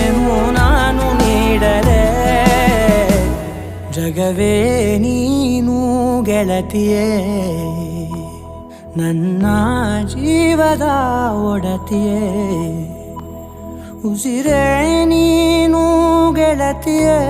ನಿನಗೇನು ನಾನು ನೀಡಲೆ ಜಗವೇ ನೀನು ಗೆಳತಿಯೇ. ನನ್ನ ಜೀವದ ಒಡತಿಯೇ. ಉಸಿರೇ ನೀನು ಗೆಳತಿಯೇ.